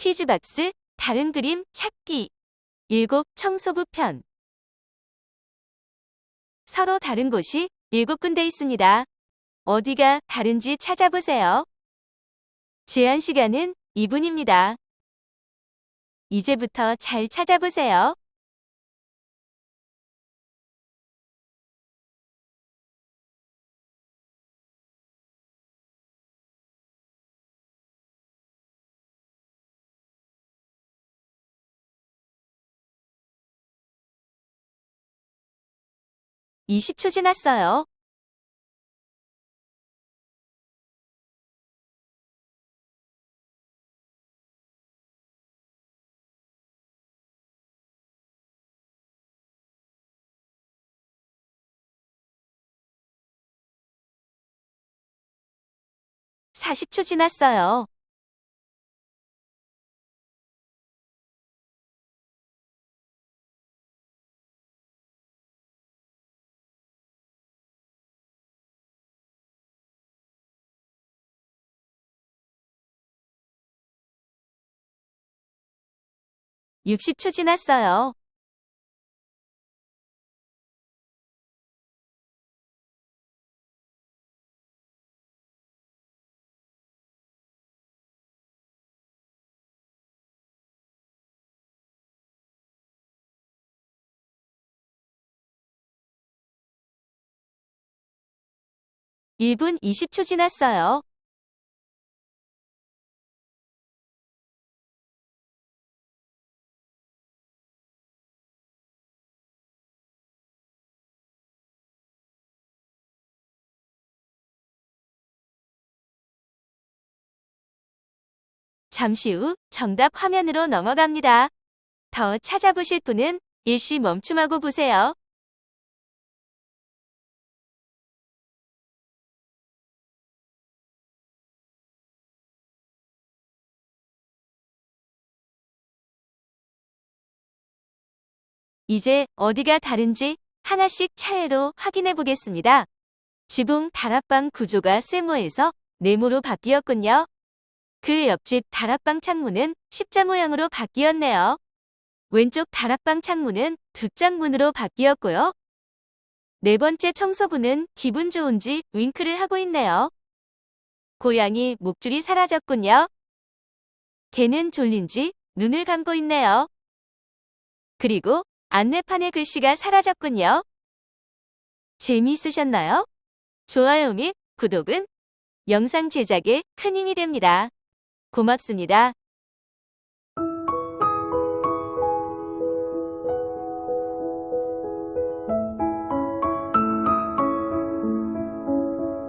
퀴즈박스 다른 그림 찾기 일곱 청소부 편 서로 다른 곳이 일곱 군데 있습니다. 어디가 다른지 찾아보세요. 제한 시간은 2분입니다. 이제부터 잘 찾아보세요. 이십 초 지났어요. 사십 초 지났어요. 육십 초 지났어요. 일분 이십 초 지났어요. 잠시 후 정답 화면으로 넘어갑니다. 더 찾아보실 분은 일시 멈춤하고 보세요. 이제 어디가 다른지 하나씩 차례로 확인해 보겠습니다. 지붕 다락방 구조가 세모에서 네모로 바뀌었군요. 그 옆집 다락방 창문은 십자 모양으로 바뀌었네요. 왼쪽 다락방 창문은 두 짝문으로 바뀌었고요. 네 번째 청소부는 기분 좋은지 윙크를 하고 있네요. 고양이 목줄이 사라졌군요. 개는 졸린지 눈을 감고 있네요. 그리고 안내판의 글씨가 사라졌군요. 재미있으셨나요? 좋아요 및 구독은 영상 제작에 큰 힘이 됩니다. 고맙습니다.